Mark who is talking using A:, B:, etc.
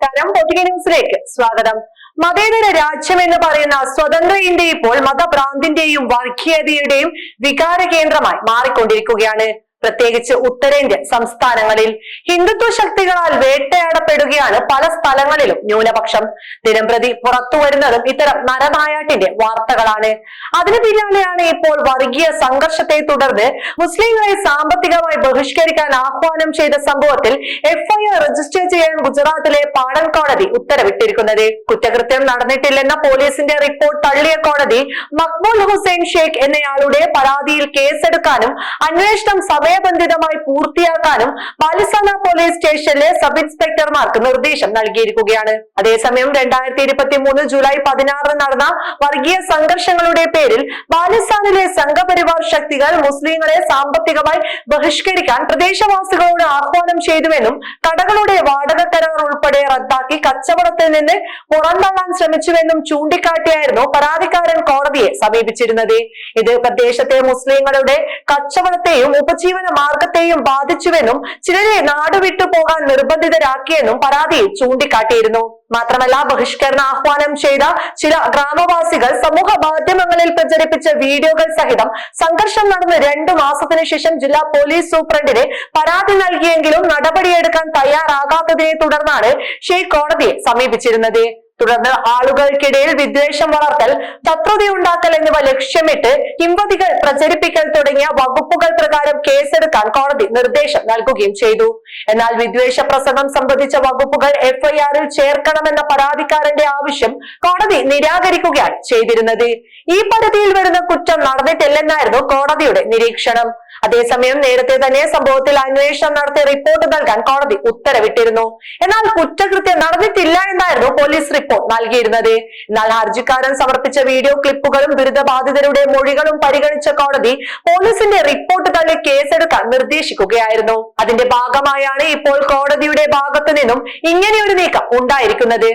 A: നമസ്കാരം. പൊതുവെ ന്യൂസിലേക്ക് സ്വാഗതം. മതേതര രാജ്യം എന്ന് പറയുന്ന സ്വതന്ത്ര ഇന്ത്യ ഇപ്പോൾ മതഭ്രാന്തിന്റെയും വർഗീയതയുടെയും വികാര കേന്ദ്രമായി മാറിക്കൊണ്ടിരിക്കുകയാണ്. പ്രത്യേകിച്ച് ഉത്തരേന്ത്യൻ സംസ്ഥാനങ്ങളിൽ ഹിന്ദുത്വ ശക്തികളാൽ വേട്ടയാടപ്പെടുകയാണ് പല സ്ഥലങ്ങളിലും ന്യൂനപക്ഷം. ദിനംപ്രതി പുറത്തു വരുന്നതും ഇത്തരം നരനായാട്ടിന്റെ വാർത്തകളാണ്. അതിന് പിന്നാലെയാണ് ഇപ്പോൾ വർഗീയ സംഘർഷത്തെ തുടർന്ന് മുസ്ലിങ്ങളെ സാമ്പത്തികമായി ബഹിഷ്കരിക്കാൻ ആഹ്വാനം ചെയ്ത സംഭവത്തിൽ എഫ്ഐആർ രജിസ്റ്റർ ചെയ്യാൻ ഗുജറാത്തിലെ പാടൻ കോടതി ഉത്തരവിട്ടിരിക്കുന്നത്. കുറ്റകൃത്യം നടന്നിട്ടില്ലെന്ന പോലീസിന്റെ റിപ്പോർട്ട് തള്ളിയ കോടതി മക്ബൂൽ ഹുസൈൻ ഷേഖ് എന്നയാളുടെ പരാതിയിൽ കേസെടുക്കാനും അന്വേഷണം സമയബന്ധിതമായി പൂർത്തിയാക്കാനും ബാലിസാന പോലീസ് സ്റ്റേഷനിലെ സബ് ഇൻസ്പെക്ടർമാർക്ക് നിർദ്ദേശം നൽകിയിരിക്കുകയാണ്. അതേസമയം രണ്ടായിരത്തി ഇരുപത്തി മൂന്ന് ജൂലൈ പതിനാറിന് നടന്ന വർഗീയ സംഘർഷങ്ങളുടെ പേരിൽ പാലിസ്ഥാനിലെ സംഘപരിവാർ ശക്തികൾ മുസ്ലിങ്ങളെ സാമ്പത്തികമായി ബഹിഷ്കരിക്കാൻ പ്രദേശവാസികളോട് ആഹ്വാനം ചെയ്തുവെന്നും കടകളുടെ വാടക കരാർ ഉൾപ്പെടെ റദ്ദാക്കി കച്ചവടത്തിൽ നിന്ന് പുറന്തള്ളാൻ ശ്രമിച്ചുവെന്നും ചൂണ്ടിക്കാട്ടിയായിരുന്നു പരാതിക്കാരൻ കോടതിയെ സമീപിച്ചിരുന്നത്. ഇത് പ്രദേശത്തെ മുസ്ലിങ്ങളുടെ കച്ചവടത്തെയും ഉപജീവന മാർഗത്തെയും ബാധിച്ചുവെന്നും ചിലരെ നാടുവിട്ടു പോകാൻ നിർബന്ധിതരാക്കിയെന്നും പരാതിയിൽ ചൂണ്ടിക്കാട്ടിയിരുന്നു. മാത്രമല്ല ബഹിഷ്കരണ ആഹ്വാനം ചെയ്ത ചില ഗ്രാമവാസികൾ സമൂഹ മാധ്യമങ്ങളിൽ പ്രചരിപ്പിച്ച വീഡിയോകൾ സഹിതം സംഘർഷം നടന്ന് രണ്ടു മാസത്തിനു ശേഷം ജില്ലാ പോലീസ് സൂപ്രണ്ടിന് പരാതി നൽകിയെങ്കിലും നടപടിയെടുക്കാൻ തയ്യാറാകാത്തതിനെ തുടർന്നാണ് ഷെയ്ഖ് കോടതിയെ സമീപിച്ചിരുന്നത്. തുടർന്ന് ആളുകൾക്കിടയിൽ വിദ്വേഷം വളർത്തൽ ശത്രുതയുണ്ടാക്കൽ എന്നിവ ലക്ഷ്യമിട്ട് കിംവതികൾ പ്രചരിപ്പിക്കൽ തുടങ്ങിയ വകുപ്പുകൾ പ്രകാരം കേസെടുക്കാൻ കോടതി നിർദ്ദേശം നൽകുകയും ചെയ്തു. എന്നാൽ വിദ്വേഷ പ്രസംഗം സംബന്ധിച്ച വകുപ്പുകൾ എഫ്ഐആറിൽ ചേർക്കണമെന്ന പരാതിക്കാരന്റെ ആവശ്യം കോടതി നിരാകരിക്കുകയാണ് ചെയ്തിരുന്നത്. ഈ പരിധിയിൽ വരുന്ന കുറ്റം നടന്നിട്ടില്ലെന്നായിരുന്നു കോടതിയുടെ നിരീക്ഷണം. അതേസമയം നേരത്തെ തന്നെ സംഭവത്തിൽ അന്വേഷണം നടത്തി റിപ്പോർട്ട് നൽകാൻ കോടതി ഉത്തരവിട്ടിരുന്നു. എന്നാൽ കുറ്റകൃത്യം നടന്നിട്ടില്ല എന്നായിരുന്നു പോലീസ് റിപ്പോർട്ട് നൽകിയിരുന്നത്. എന്നാൽ ഹർജിക്കാരൻ സമർപ്പിച്ച വീഡിയോ ക്ലിപ്പുകളും ദുരിതബാധിതരുടെ മൊഴികളും പരിഗണിച്ച കോടതി പോലീസിന്റെ റിപ്പോർട്ട് തന്നെ കേസെടുക്കാൻ നിർദ്ദേശിക്കുകയായിരുന്നു. അതിന്റെ ഭാഗമായാണ് ഇപ്പോൾ കോടതിയുടെ ഭാഗത്തു നിന്നും ഇങ്ങനെയൊരു നീക്കം ഉണ്ടായിരിക്കുന്നത്.